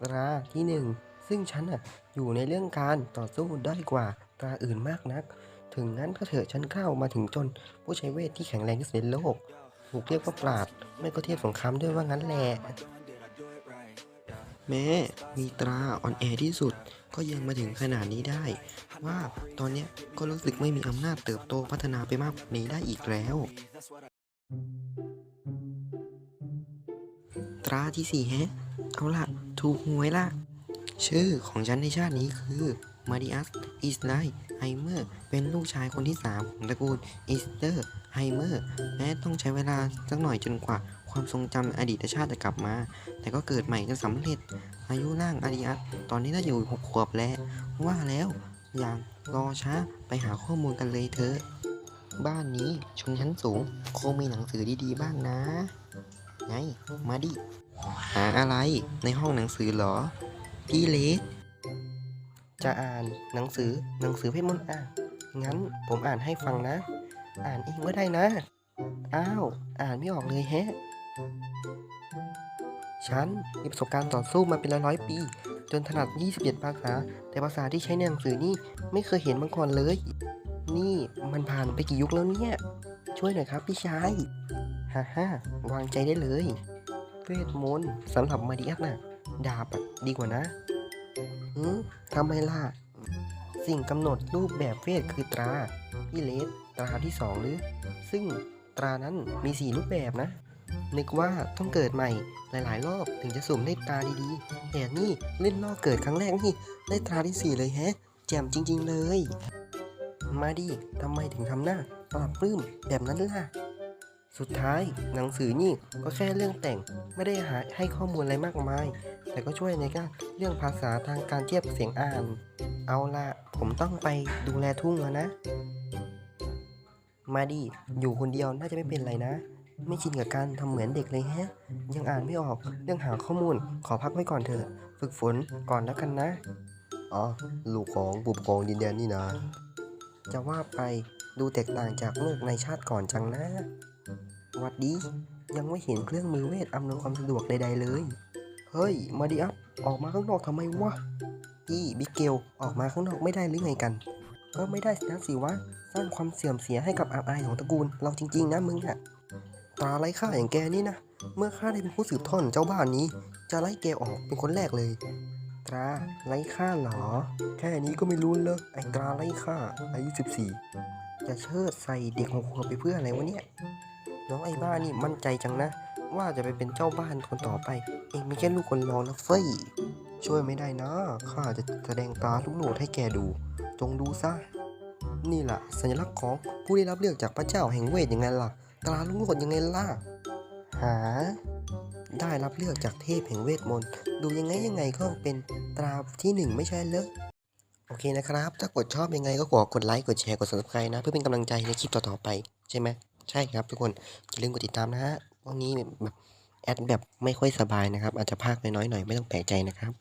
ตราที่หนึ่งซึ่งฉันอะอยู่ในเรื่องการต่อสู้ด้อยกว่าตราอื่นมากนัก ถึงนั้นก็เถอะฉันเข้ามาถึงจน ผู้ใช้เวทที่แข็งแรงที่สุดในโลกถูกเรียกว่าปราดไม่ก็เทียบสงครามด้วยว่างั้นแหละแม้มีตราอ่อนแอที่สุดก็ยังมาถึงขนาดนี้ได้ ว่าตอนเนี้ก็รู้สึกไม่มีอำนาจเติบโตพัฒนาไปมากกว่านี้ได้อีกแล้ว ตราที่สี่แฮะ เอาละ ถูกหวยล่ะ ชื่อของฉันในชาตินี้คือมาริอัสอิสไลไฮเมอร์เป็นลูกชายคนที่ 3 ของตระกูลอิสเตอร์ไฮเมอร์แม้ต้องใช้เวลาสักหน่อยจนกว่า ความทรงจำอดีตชาติจะกลับมา แต่ก็เกิดใหม่จนสำเร็จ อายุร่างอาริอัสตอนนี้น่าอยู่หกขวบแล้ว ว่าแล้วอย่างรอช้าไปหาข้อมูลกันเลยเถอะบ้านนี้ชนชั้นสูง คงมีหนังสือดีๆบ้างนะ ไง มาดิ หาอะไรในห้องหนังสือเหรอ พี่เล็ก จะอ่านหนังสือหนังสือเวทมนต์อะงั้นผมอ่านให้ฟังนะ อ่านเองก็ได้นะ อ้าว อ่านไม่ออกเลยแฮะ ฉันมีประสบการณ์ต่อสู้มาเป็นร้อยๆปี จนถนัด21ภาษา แต่ภาษาที่ใช้ในหนังสือนี่ไม่เคยเห็นมาก่อนเลย นี่มันผ่านไปกี่ยุคแล้วเนี่ย ช่วยหน่อยครับพี่ชาย ฮ่าฮ่าวางใจได้เลย เวทมนต์สำหรับมาดิอัสน่ะดาบดีกว่านะหืมทำไมล่ะ สิ่งกำหนดรูปแบบเวทคือตราพี่เลสตราที่สองหรือ ซึ่งตรานั้นมีสี่รูปแบบนะ นึกว่าต้องเกิดใหม่หลาย ๆ รอบถึงจะสุ่มได้ตราดีๆแต่นี่เล่นรอบเกิดครั้งแรกนี่ได้ตราที่สี่เลยแฮะ แจ่มจริง ๆ เลย มาดิทำไมถึงทำหน้าปรับปลื้มแบบนั้นล่ะ สุดท้ายหนังสือนี่ก็แค่เรื่องแต่งไม่ได้หาให้ข้อมูลอะไรมากมาย แต่ก็ช่วยในการเรื่องภาษาทางการเทียบเสียงอ่าน เอาละผมต้องไปดูแลทุ่งแล้วนะ มาดิอยู่คนเดียวน่าจะไม่เป็นไรนะ ไม่ชินกับการทำเหมือนเด็กเลยแฮะ ยังอ่านไม่ออกเรื่องหาข้อมูลขอพักไว้ก่อนเถอะ ฝึกฝนก่อนแล้วกันนะอ๋อลูกของบุบกองดินแดนนี่นะ จะว่าไปดูแตกต่างจากโลกในชาติก่อนจังนะ วัดดี ยังไม่เห็นเครื่องมือเวทอำนวยความสะดวกใดๆเลย เฮ้ย มาดิอัพ ออกมาข้างนอกทำไมวะพี่บิ๊กเกล ออกมาข้างนอกไม่ได้หรือไงกัน ก็ไม่ได้นะสิวะ สร้างความเสื่อมเสียให้กับอาอายของตระกูล เราจริง ๆ นะมึงอะตราไร้ค่าอย่างแกนี่นะ เมื่อข้าได้เป็นผู้สืบทอดเจ้าบ้านนี้ จะไล่แกออกเป็นคนแรกเลย ตราไร้ค่าเหรอ แค่นี้ก็ไม่รู้เลยไอ้ตราไร้ค่าอายุ14จะเชิดใส่เด็กหกขวบไปเพื่ออะไรวะเนี่ย น้องไอ้บ้านี่มั่นใจจังนะ ว่าจะไปเป็นเจ้าบ้านคนต่อไป เองไม่แค่ลูกคนรองนะเฟ้ย ช่วยไม่ได้นะ ข้าจะแสดงตาลูกโหนดให้แกดู จงดูซะ นี่แหละสัญลักษณ์ของผู้ได้รับเลือกจากพระเจ้าแห่งเวทยังไงล่ะตราลูกโหนดยังไงล่ะ หา ได้รับเลือกจากเทพแห่งเวทมนต์ ดูยังไงยังไงก็เป็นตราที่หนึ่งไม่ใช่เหรอโอเคนะครับ ถ้ากดชอบยังไงก็ขอกดไลค์ กดแชร์ กด subscribe นะ เพื่อเป็นกำลังใจในคลิปต่อๆไปใช่ไหม ใช่ครับทุกคนอย่าลืมกดติดตามนะฮะวันนี้แบบแอดแบบไม่ค่อยสบายนะครับ อาจจะพากน้อยๆหน่อยไม่ต้องแปลกใจนะครับ